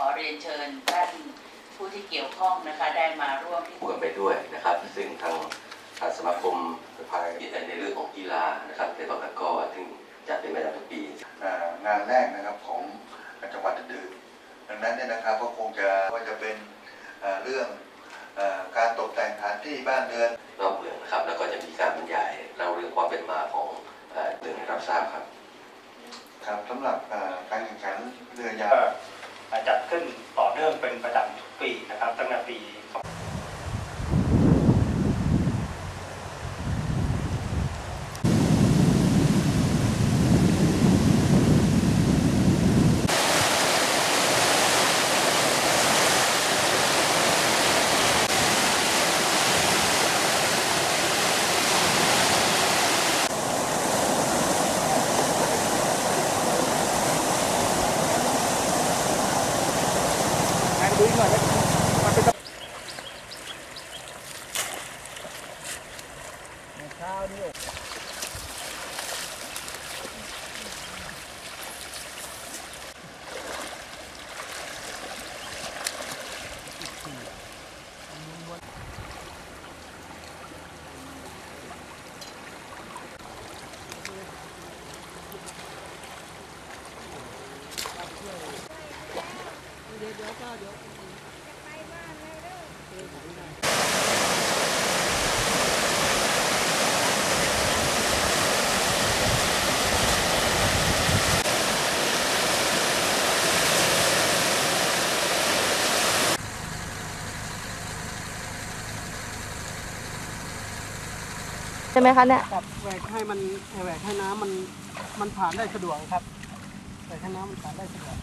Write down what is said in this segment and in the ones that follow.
ขอเรียนเชิญท่านผู้ที่เกี่ยวข้องนะคะได้มาร่วมพิธีร่วมไปด้วยนะครับ ซึ่งทางทางสมาคมภายในเรื่องของกีฬานะครับในบางตะกร้อซึ่งจัดเป็นประจำทุกปี อ่างานแรกนะครับของจังหวัดอื่นๆดังนั้นเนี่ยนะครับก็คงจะว่าจะเป็นอ่าเรื่องอาการตกแต่งสถานที่บ้านเรือนรอบเมืองนะครับ แล้วก็จะมีการบรรยายเล่าเรื่องความเป็นมาของเอ่อเรื่องให้รับทราบครับ ครับสำหรับอ่าการแข่งขันเรือยาวก็จัดขึ้นต่อเนื่องเป็นีนะครับตั้งแต่ปี นะครับตั้งแต่ปีใช่ไหมคะเนี่ย ครับแหวกให้มันแหวกให้น้ำมันมันผ่านได้สะดวกครับ แหวกให้น้ำมันผ่านได้สะดวก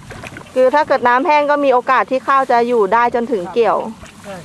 คือถ้าเกิดน้ำแห้งก็มีโอกาสที่ข้าวจะอยู่ได้จนถึงเกี่ยว ใช่